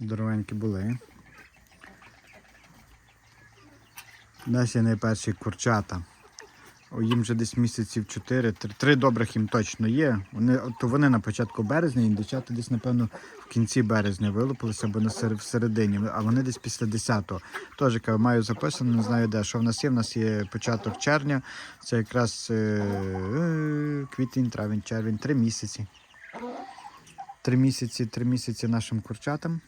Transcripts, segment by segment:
Здоровенькі були. Наші найперші курчата. О, Їм вже десь місяців 4, три, добрих їм точно є. Вони, то вони на початку березня, індичата десь, напевно, в кінці березня вилупилися або на сер- середині, а вони десь після 10-го. Теж кажу, маю записано, не знаю де. Що в нас є? В нас є початок червня, це якраз е, е, квітень, травень, червень, три місяці. Три місяці, три місяці нашим курчатам.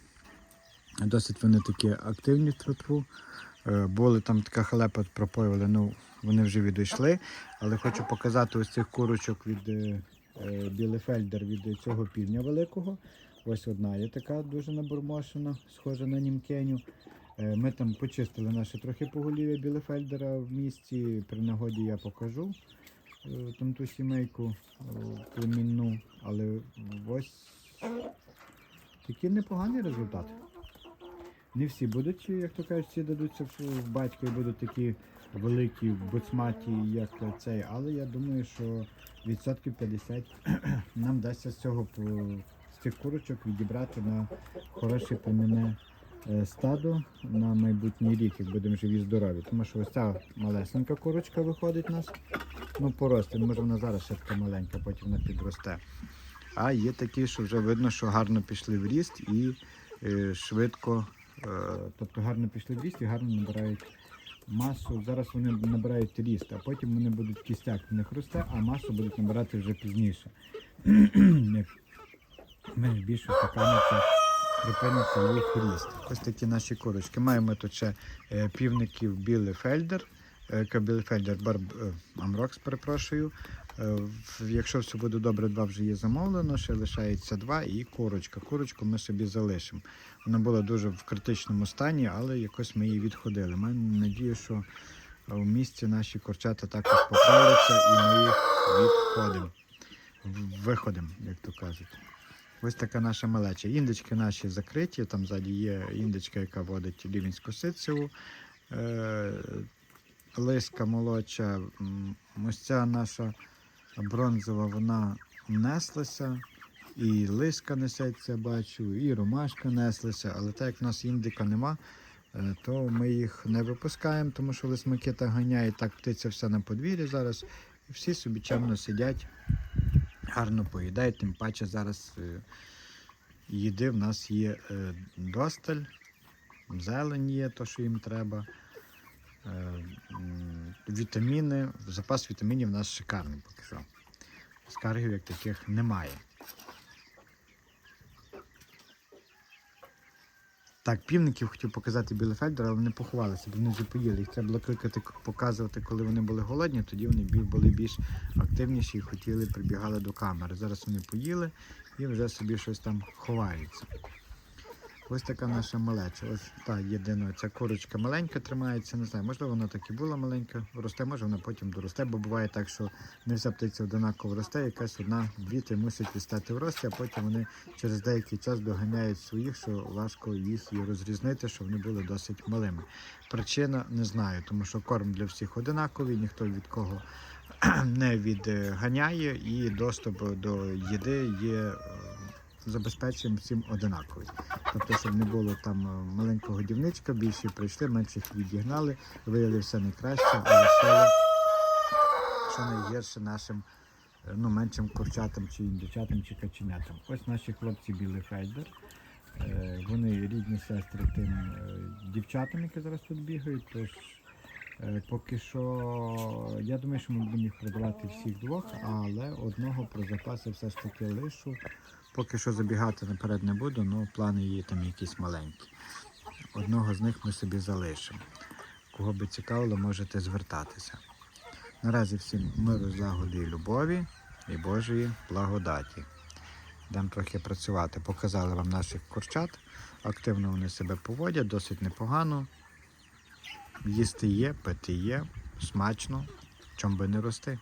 Досить вони такі активні тру Е, Були там така халепа пропоювали, ну вони вже відійшли. Але хочу показати ось цих курочок від е, е, Білефельдер від цього півня великого. Ось одна є така дуже набурмошена, схожа на німкеню. Е, Ми там почистили наше трохи поголів'я Білефельдера в місті. При нагоді я покажу е, там ту сімейку племінну. Але ось такий непоганий результат. Не всі будуть, як то кажуть, всі дадуться в батько і будуть такі великі, буцматі, як цей. Але я думаю, що відсотків 50 нам вдасться з цього з цих курочок відібрати на хороше племінне е, стадо на майбутній рік, як будемо живі здорові. Тому що ось ця малесенька курочка виходить у нас. Ну, поросте, може вона зараз ще така маленька, потім вона підросте. А є такі, що вже видно, що гарно пішли в ріст і е, швидко, тобто гарно пішли в і гарно набирають масу. Зараз вони набирають ріст, а потім вони будуть кістяк в них а масу будуть набирати вже пізніше. Менш більше стаканиться, припиниться їх ріст. Ось такі наші курочки. Маємо тут ще е, півників білий фельдер. Кабілефельдер е, Амрокс, перепрошую. Е, в- Якщо все буде добре, два вже є замовлено, ще лишається два і курочка. Курочку ми собі залишимо. Вона була дуже в критичному стані, але якось ми її відходили. Маю надію, що у місті наші курчата також поправляться і ми їх відходимо. Виходимо, як то кажуть. Ось така наша малеча. Індички наші закриті, там ззаді є індичка, яка водить лівінську ситцеву. Е, лиска молодша, ось ця наша бронзова, вона неслася, і лиска несеться, бачу, і ромашка неслася, але так як в нас індика нема, е, то ми їх не випускаємо, тому що лисмаки так ганяють, так птиця все на подвір'ї зараз. І всі собі чемно сидять, гарно поїдають, тим паче зараз е, їди в нас є е, досталь, зелень є, то, що їм треба. Е, Вітаміни, запас вітамінів у нас шикарний поки що. Скаргів як таких немає. Так, півників хотів показати Білефельдера, але вони поховалися, бо вони вже поїли. Їх треба було кликати, показувати, коли вони були голодні, тоді вони були більш активніші і хотіли, прибігали до камери. Зараз вони поїли і вже собі щось там ховаються. Ось така наша малеча. Ось та єдина ця курочка маленька тримається. Не знаю, можливо, вона так і була маленька, росте, може вона потім доросте, бо буває так, що не вся птиця одинаково росте, якась одна, дві три мусять відстати в рості, а потім вони через деякий час доганяють своїх, що важко їх і розрізнити, що вони були досить малими. Причина не знаю, тому що корм для всіх одинаковий, ніхто від кого не відганяє, і доступ до їди є. Забезпечуємо всім одинаковий. Тобто, щоб не було там е, маленького годівничка, більше прийшли, менших відігнали, виявили все найкраще, а лишили, що найгірше нашим е, ну, меншим курчатам чи індичатам чи каченятам. Ось наші хлопці білий фельдер. Е, Вони рідні сестри тим дівчатам, які зараз тут бігають. Тож поки що я думаю, що ми будемо їх продавати всіх двох, але одного про запаси все ж таки лишу. Поки що забігати наперед не буду, але плани є там якісь маленькі. Одного з них ми собі залишимо. Кого би цікавило, можете звертатися. Наразі всім миру, злагоди і любові і Божої благодаті. Йдемо трохи працювати. Показали вам наших курчат. Активно вони себе поводять, досить непогано. Їсти є, пити є, смачно, чом би не рости.